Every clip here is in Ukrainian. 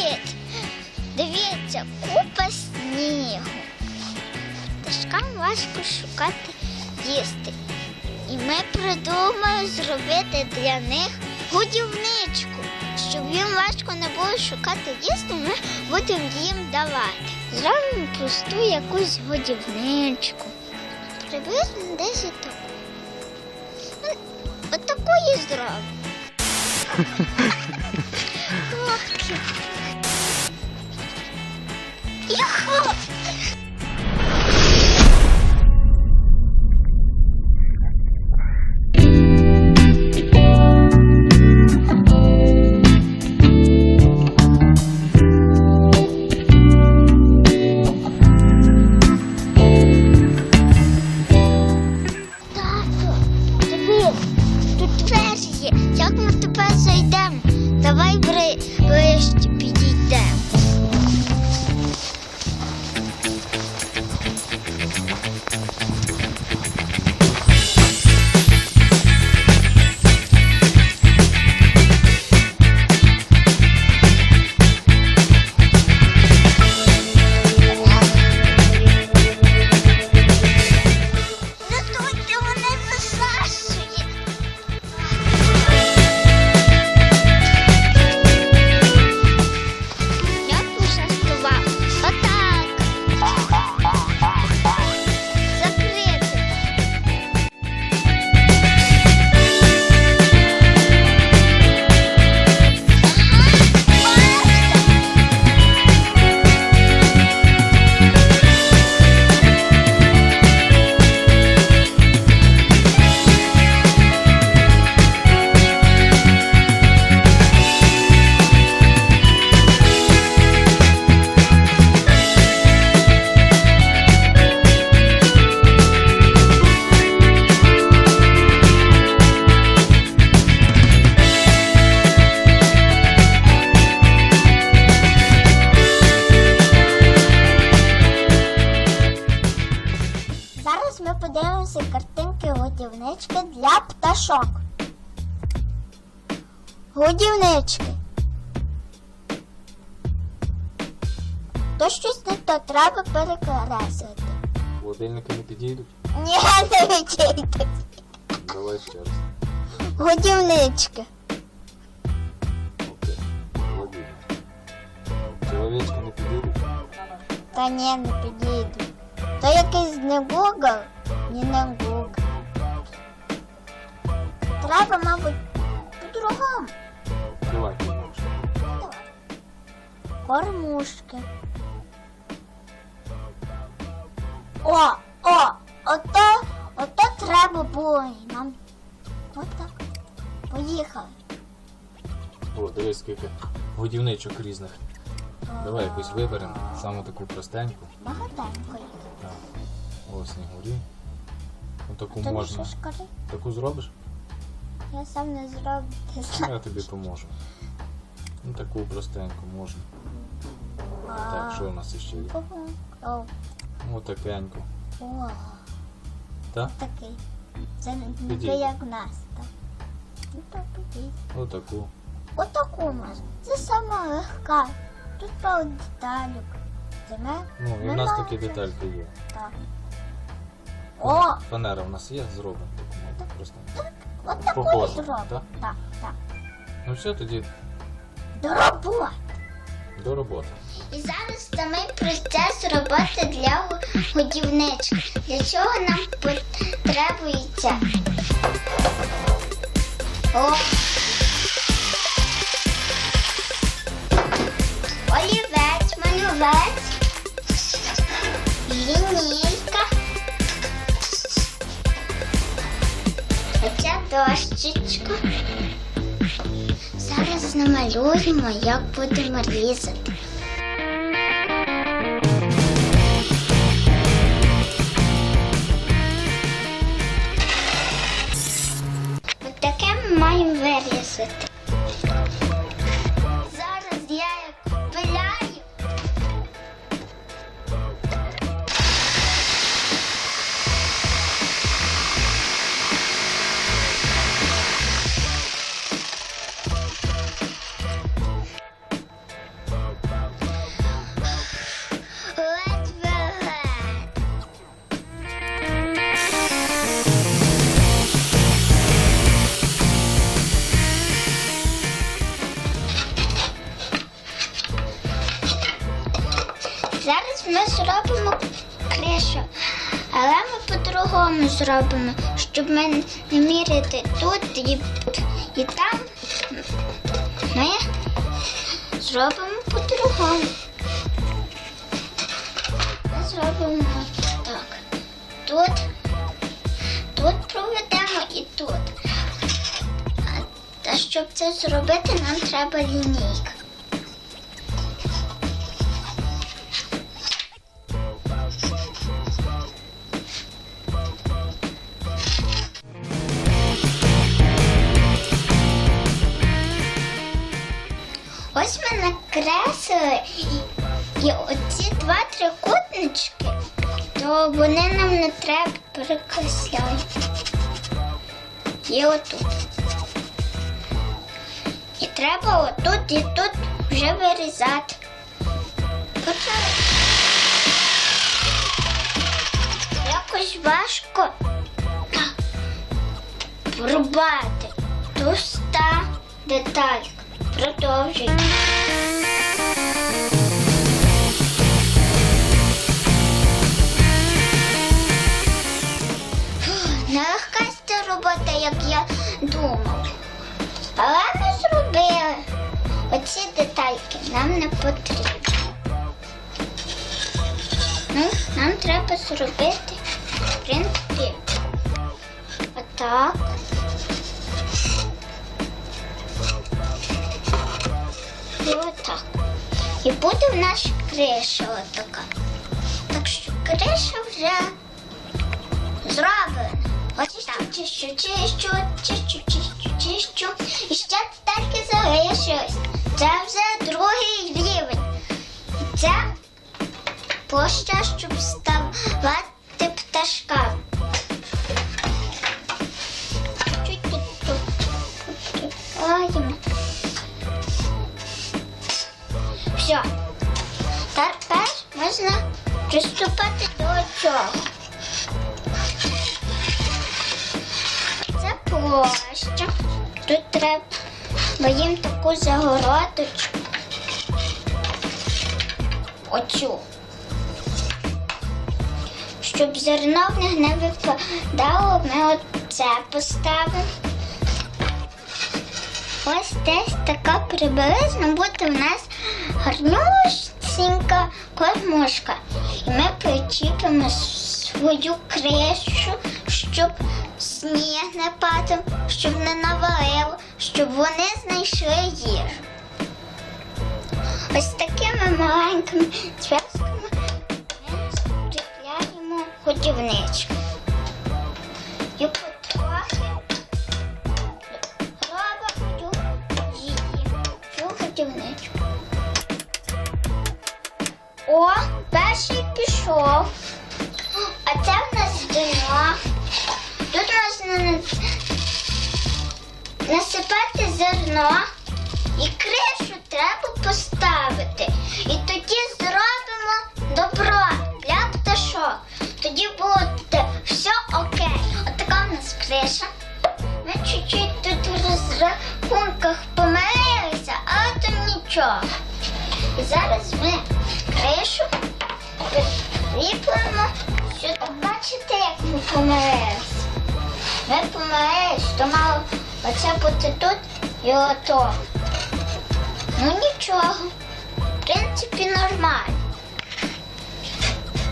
Привіт! Дивіться, купа снігу. Пташкам важко шукати їсти. І ми придумали зробити для них годівничку. Щоб їм важко не було шукати їсти, ми будемо їм давати. Зробимо просту якусь годівничку. Приблизно десь таку. Ну, От такої зробимо. 别喝 Зараз ми подивимося картинки годівнички для пташок. Годівнички. То щось не то треба перекреслити. Холодильники не підійдуть? Ні, не відійдуть. Давай ще раз. Годівнички. Окей. Холодильник. Чоловічки не підійдуть? Та ні, не підійдуть. То якийсь не Google, ні не Google. Треба, мабуть, по-другому. Давай підійдеш. Кормушки. О, о, ото, ото треба було нам. Отак. Поїхали. О, дивись, скільки годівничок різних. Давай якусь виберемо. Саму таку простеньку. Багатенько їх. Так. О, снігурі. Ну таку Та не можна. Таку зробиш? Я сам не зроблю. Ну. Я тобі поможу. Ну таку простеньку можна. Так, що у нас ще є? О, О, такеньку. о, Так? такий. Це не Підійде. як в нас. Так. Ну, так, підійде. Отаку. Отаку можна. Це сама легка. Тут пару деталюк. Це. Ну, і в нас такі детальки є. Так. О, Фанера в нас є, ну, простеньку. от таку Похоже, зробимо. так? Так, так. Ну все, тоді До роботи. до роботи. І зараз самий процес роботи для годівнички. Для чого нам потребується? О. Олівець, малювець, лінійка. Оця дощечка. Зараз намалюємо, як будемо різати. Зробимо кришу. Але ми по-другому зробимо, щоб ми не міряти тут і, і там. Ми зробимо по-другому. Ми зробимо так. Тут, тут проведемо і тут. Щоб це зробити, нам треба лінійка. Ось ми накреслили і, і оці два трикутнички, то вони нам не треба перекресляти. І отут. І треба отут і тут вже вирізати. Почали. Якось важко врубати туста деталька. Продовжуй. Нелегка ця робота, як я думав. Але ми зробили. Оці детальки нам не потрібні. Ну, нам треба зробити, в отак. Отак. І буде в нас криша отака. Так що криша вже зроблена. Так. Чищу, чищу, чищу, чищу, чищу. І ще тільки залишилось. Це вже другий рівень. І Це площа, щоб ставати Все. Тепер можна приступати до цього. Це площа. Тут треба їм таку загородочку. Оцю. Щоб зерно в них не випадало, ми оце поставимо. Ось десь така приблизно буде в нас гарнюсінька кормушка. І ми причіпимо свою кришу, щоб сніг не падав, щоб не навалило, щоб вони знайшли їжу. Ось такими маленькими зв'язками ми скріпляємо годівничку. О, перший пішов. А це в нас дно. Тут можна на- насипати зерно і кришу треба поставити. І тоді зробимо добро для пташок. Тоді буде все окей. Отака в нас криша. Ми чуть-чуть тут в розрахунках помилилися, але то нічого. І зараз ми прикріплемо сюди. Бачите, як ми помилилися? Ми помилились, то мало оце бути тут і ото. Ну нічого. В принципі, нормально.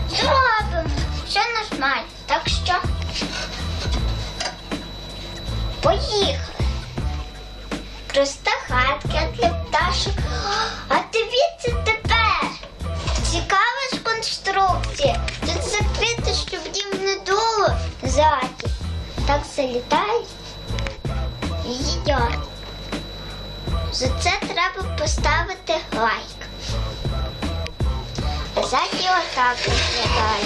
Зробимо. Все нормально. Так що поїхали. Просто хатка для пташок. А дивіться тепер. Цікава ззаді. Так залітають і їдять. За це треба поставити лайк. А ззаді отак виглядає.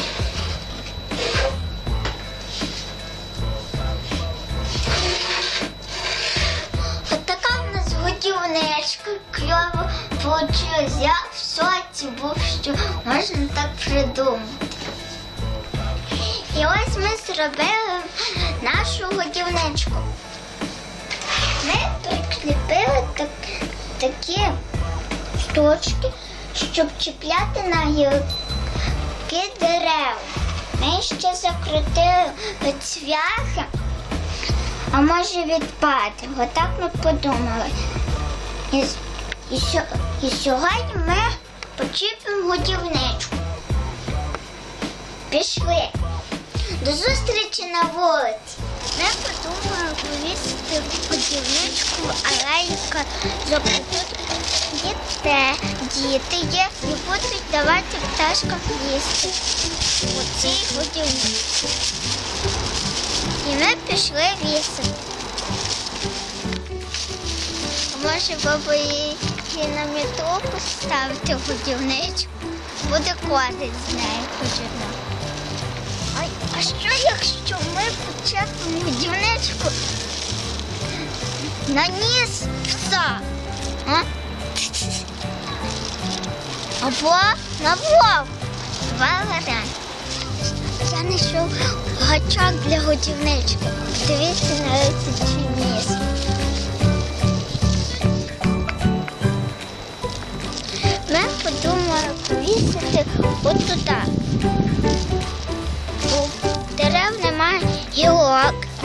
Отака в нас годівничка кльово получилась. Я в соці був, що можна так придумати. І ось ми зробили нашу годівничку. Ми прикріпили так, такі штучки, щоб чіпляти на гілки дерев. Ми ще закрутили цвяхи, а може відпати. Отак ми подумали. І, і, і сьогодні ми почіпимо годівничку. Пішли. До зустрічі на вулиці. Ми подумали повісити годівничку алейка запитати діти, діти є і будуть давати пташкам їсти у цій годівничці. І ми пішли. А Може, баба їй на метлу поставити годівничку? Буде користь з нею поживна. Що якщо ми почепимо годівничку на ніс пса? А? Або на вовк. Два варіанти. Я знайшов гачок для годівнички. Дивіться на лисичий ніс. Ми подумали повісити от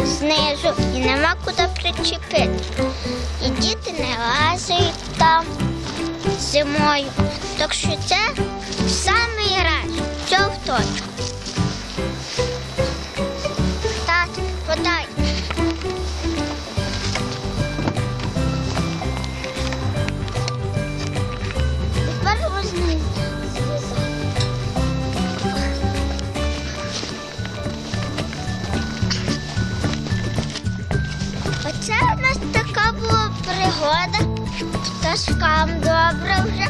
знизу і нема куди причепити. І діти не лазають там зимою. Так що це в самий раз, точку. вам добре вже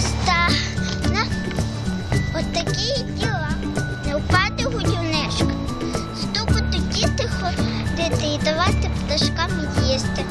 стане. Отакі От діла. Не впати гудівничка. Стукати діти ходити і давати пташкам їсти.